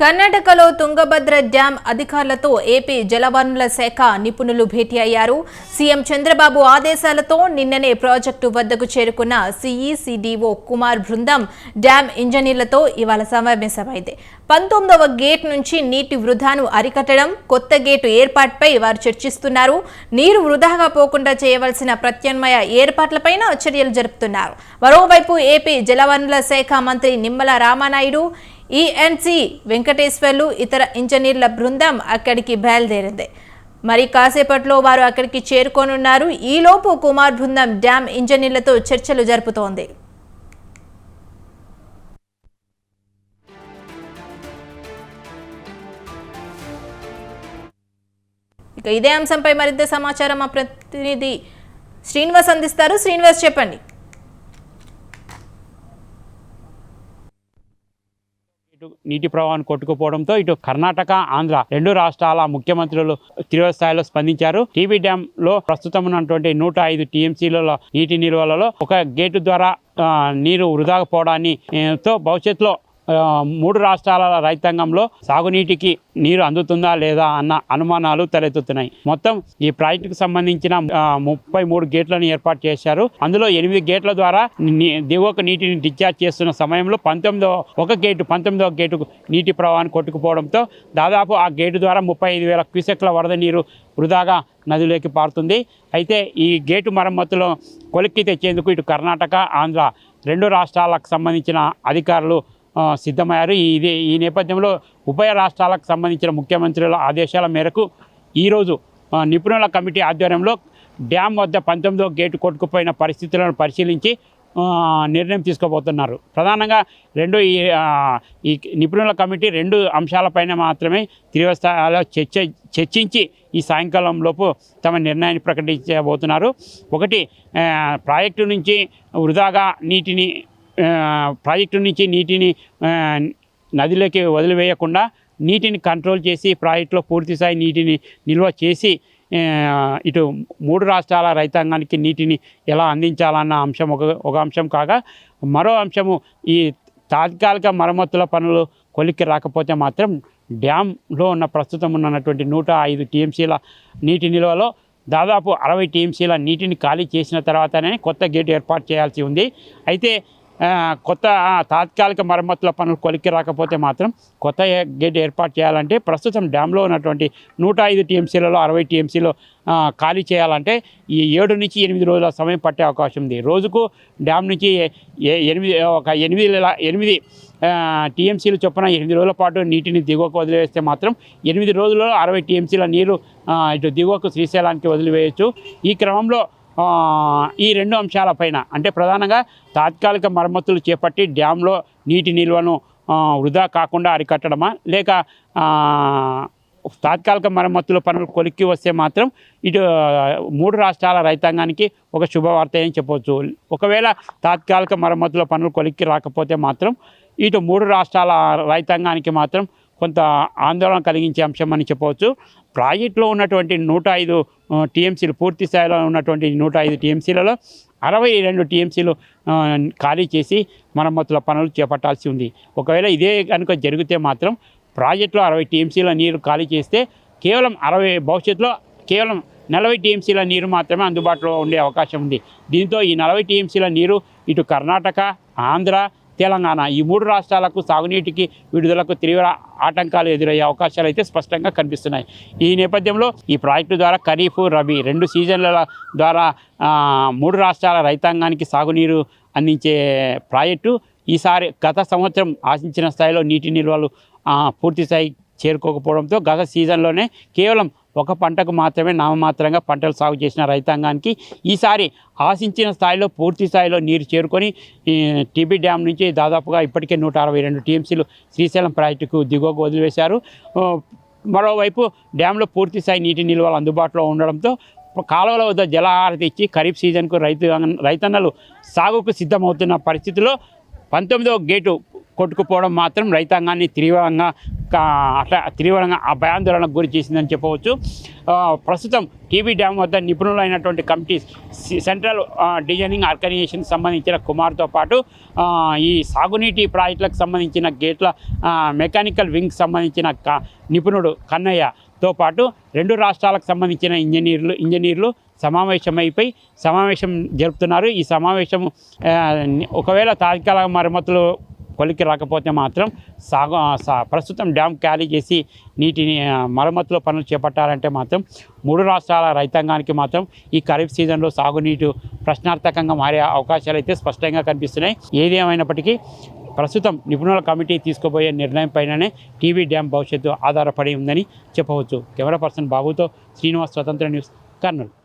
కర్ణాటకలో తుంగభద్ర డ్యాం అధికారులతో ఏపీ జలవనరుల శాఖ నిపుణులు భేటీ అయ్యారు. సీఎం చంద్రబాబు ఆదేశాలతో నిన్ననే ప్రాజెక్టు వద్దకు చేరుకున్న సిఈసిడిఓ కుమార్ బృందం డ్యాం ఇంజనీర్లతో ఇవాళ సమావేశమైంది. పంతొమ్మిదవ గేట్ నుంచి నీటి వృధాను అరికట్టడం కొత్త గేటు ఏర్పాటుపై వారు చర్చిస్తున్నారు. నీరు వృధాగా పోకుండా చేయవలసిన ప్రత్యామ్నాయ ఏర్పాట్లపైన చర్యలు జరుపుతున్నారు. మరోవైపు ఏపీ జలవనరుల శాఖ మంత్రి నిమ్మల రామానాయుడు ఈఎన్సి వెంకటేశ్వర్లు ఇతర ఇంజనీర్ల బృందం అక్కడికి బయలుదేరింది. మరి కాసేపట్లో వారు అక్కడికి చేరుకోనున్నారు. ఈలోపు కుమార్ బృందం డ్యాం ఇంజనీర్లతో చర్చలు జరుపుతోంది. ఇక ఇదే అంశంపై మరింత సమాచారం మా ప్రతినిధి శ్రీనివాస్ అందిస్తారు. శ్రీనివాస్ చెప్పండి ఇటు నీటి ప్రవాహాన్ని కొట్టుకుపోవడంతో ఇటు కర్ణాటక ఆంధ్ర రెండు రాష్ట్రాల ముఖ్యమంత్రులు తీవ్ర స్థాయిలో స్పందించారు. టీబీ డ్యామ్లో ప్రస్తుతం ఉన్నటువంటి నూట ఐదు టీఎంసీలలో నీటి నిల్వలలో ఒక గేటు ద్వారా నీరు వృధాకపోవడాన్ని తో భవిష్యత్తులో మూడు రాష్ట్రాల రైతాంగంలో సాగునీటికి నీరు అందుతుందా లేదా అన్న అనుమానాలు తలెత్తుతున్నాయి మొత్తం ఈ ప్రాజెక్టుకు సంబంధించిన ముప్పై మూడు గేట్లను ఏర్పాటు చేశారు. అందులో ఎనిమిది గేట్ల ద్వారా ని- దిగువకు నీటిని డిశ్చార్జ్ చేస్తున్న సమయంలో పంతొమ్మిదో ఒక గేటు పంతొమ్మిదవ గేటు నీటి ప్రవాహాన్ని కొట్టుకుపోవడంతో దాదాపు ఆ గేటు ద్వారా ముప్పై ఐదు వేల క్యూసెక్ల వరద నీరు వృధాగా నదిలోకి పారుతుంది. అయితే ఈ గేటు మరమ్మతులో కొలిక్కి తెచ్చేందుకు ఇటు కర్ణాటక ఆంధ్ర రెండు రాష్ట్రాలకు సంబంధించిన అధికారులు సిద్ధమయ్యారు. ఇది ఈ నేపథ్యంలో ఉభయ రాష్ట్రాలకు సంబంధించిన ముఖ్యమంత్రుల ఆదేశాల మేరకు ఈరోజు నిపుణుల కమిటీ ఆధ్వర్యంలో డ్యామ్ వద్ద పంతొమ్మిదో గేటు కొట్టుకుపోయిన పరిస్థితులను పరిశీలించి నిర్ణయం తీసుకోబోతున్నారు. ప్రధానంగా రెండు ఈ ఈ నిపుణుల కమిటీ రెండు అంశాలపైన మాత్రమే తీవ్ర స్థాయిలో చర్చ చర్చించి ఈ సాయంకాలం లోపు తమ నిర్ణయాన్ని ప్రకటించబోతున్నారు. ఒకటి ప్రాజెక్టు నుంచి వృధాగా నీటిని ప్రాజెక్టు నుంచి నీటిని నదిలోకి వదిలివేయకుండా నీటిని కంట్రోల్ చేసి ప్రాజెక్టులో పూర్తి స్థాయి నీటిని నిల్వ చేసి ఇటు మూడు రాష్ట్రాల రైతాంగానికి నీటిని ఎలా అందించాలన్న అంశం ఒక ఒక అంశం కాగా మరో అంశము ఈ తాత్కాలిక మరమ్మతుల పనులు కొలిక్కి రాకపోతే మాత్రం డ్యాంలో ఉన్న ప్రస్తుతం ఉన్నటువంటి నూట ఐదు టీఎంసీల నీటి నిల్వలో దాదాపు అరవై టీఎంసీల నీటిని ఖాళీ చేసిన తర్వాతనే కొత్త గేట్ ఏర్పాటు చేయాల్సి ఉంది. అయితే కొత్త తాత్కాలిక మరమ్మతుల పనులు కొలిక్కి రాకపోతే మాత్రం కొత్త గేట్ ఏర్పాటు చేయాలంటే ప్రస్తుతం డ్యాంలో ఉన్నటువంటి నూట ఐదు టీఎంసీలలో అరవై టీఎంసీలో ఖాళీ చేయాలంటే ఈ ఏడు నుంచి ఎనిమిది రోజుల సమయం పట్టే అవకాశం ఉంది. రోజుకు డ్యామ్ నుంచి ఎనిమిది ఒక ఎనిమిది ఎనిమిది టీఎంసీలు చొప్పున ఎనిమిది రోజుల పాటు నీటిని దిగువకు వదిలివేస్తే మాత్రం ఎనిమిది రోజుల్లో అరవై టీఎంసీల నీరు ఇటు దిగువకు శ్రీశైలానికి వదిలివేయచ్చు. ఈ క్రమంలో ఈ రెండు అంశాలపైన అంటే ప్రధానంగా తాత్కాలిక మరమ్మతులు చేపట్టి డ్యాంలో నీటి నిల్వను వృధా కాకుండా అరికట్టడమా? లేక తాత్కాలిక మరమ్మతుల పనులు కొలిక్కి వస్తే మాత్రం ఇటు మూడు రాష్ట్రాల రైతాంగానికి ఒక శుభవార్త అని చెప్పవచ్చు ఒకవేళ తాత్కాలిక మరమ్మతుల పనులు కొలిక్కి రాకపోతే మాత్రం ఇటు మూడు రాష్ట్రాల రైతాంగానికి మాత్రం కొంత ఆందోళన కలిగించే అంశం అని చెప్పవచ్చు ప్రాజెక్టులో ఉన్నటువంటి నూట ఐదు టీఎంసీలు పూర్తి స్థాయిలో ఉన్నటువంటి నూట ఐదు టీఎంసీలలో అరవై రెండు టీఎంసీలు ఖాళీ చేసి మరమ్మతుల పనులు చేపట్టాల్సి ఉంది. ఒకవేళ ఇదే కనుక జరిగితే మాత్రం ప్రాజెక్టులో అరవై టీఎంసీల నీరు ఖాళీ చేస్తే కేవలం అరవై భవిష్యత్తులో కేవలం నలభై టీఎంసీల నీరు మాత్రమే అందుబాటులో ఉండే అవకాశం ఉంది. దీంతో ఈ నలభై టీఎంసీల నీరు ఇటు కర్ణాటక ఆంధ్ర తెలంగాణ. ఈ మూడు రాష్ట్రాలకు సాగునీటికి విడుదలకు తీవ్ర ఆటంకాలు ఎదురయ్యే అవకాశాలు అయితే స్పష్టంగా కనిపిస్తున్నాయి. ఈ నేపథ్యంలో ఈ ప్రాజెక్టు ద్వారా ఖరీఫ్ రబీ రెండు సీజన్ల ద్వారా మూడు రాష్ట్రాల రైతాంగానికి సాగునీరు అందించే ప్రాజెక్టు ఈసారి గత సంవత్సరం ఆశించిన స్థాయిలో నీటి నిల్వలు పూర్తి స్థాయి చేరుకోకపోవడంతో గత సీజన్లోనే కేవలం ఒక పంటకు మాత్రమే నామమాత్రంగా పంటలు సాగు చేసిన రైతాంగానికి ఈసారి ఆశించిన స్థాయిలో పూర్తి స్థాయిలో నీరు చేరుకొని టీబీ డ్యామ్ నుంచి దాదాపుగా ఇప్పటికే నూట అరవై రెండు టీఎంసీలు శ్రీశైలం ప్రాజెక్టుకు దిగువకు వదిలివేశారు. మరోవైపు డ్యాంలో పూర్తి స్థాయి నీటి నిల్వలు అందుబాటులో ఉండడంతో కాలువల వద్ద జలహారతి ఇచ్చి ఖరీఫ్ సీజన్కు రైతు రైతన్నలు సాగుకు సిద్ధమవుతున్న పరిస్థితిలో పంతొమ్మిదవ గేటు కొట్టుకుపోవడం మాత్రం రైతాంగాన్ని తీవ్రంగా అట్లా తీవ్రంగా ఆ భయాందోళనకు గురి చేసిందని చెప్పవచ్చు. ప్రస్తుతం టీబీ డ్యామ్ వద్ద నిపుణులైనటువంటి అయినటువంటి కమిటీస్ సెంట్రల్ డిజైనింగ్ ఆర్గనైజేషన్ సంబంధించిన కుమార్తో పాటు ఈ సాగునీటి ప్రాజెక్టులకు సంబంధించిన గేట్ల మెకానికల్ వింగ్ సంబంధించిన క- నిపుణుడు కన్నయ్యతో పాటు రెండు రాష్ట్రాలకు సంబంధించిన ఇంజనీర్లు ఇంజనీర్లు సమావేశమైపోయి సమావేశం జరుపుతున్నారు. ఈ సమావేశం ఒకవేళ తాత్కాలిక మరమ్మతులు కొలికి రాకపోతే మాత్రం సాగు సా- ప్రస్తుతం డ్యామ్ ఖాళీ చేసి నీటిని మరమ్మతుల పనులు చేపట్టాలంటే మాత్రం మూడు రాష్ట్రాల రైతాంగానికి మాత్రం ఈ ఖరీఫ్ సీజన్లో సాగునీటి ప్రశ్నార్థకంగా మారే అవకాశాలు అయితే స్పష్టంగా కనిపిస్తున్నాయి. ఏదేమైనప్పటికీ ప్రస్తుతం నిపుణుల కమిటీ తీసుకోబోయే నిర్ణయం పైననే టీవీ డ్యామ్ భవిష్యత్తు ఆధారపడి ఉందని చెప్పవచ్చు. కెమెరా పర్సన్ బాబుతో శ్రీనివాస్ స్వతంత్ర న్యూస్ కర్నూలు.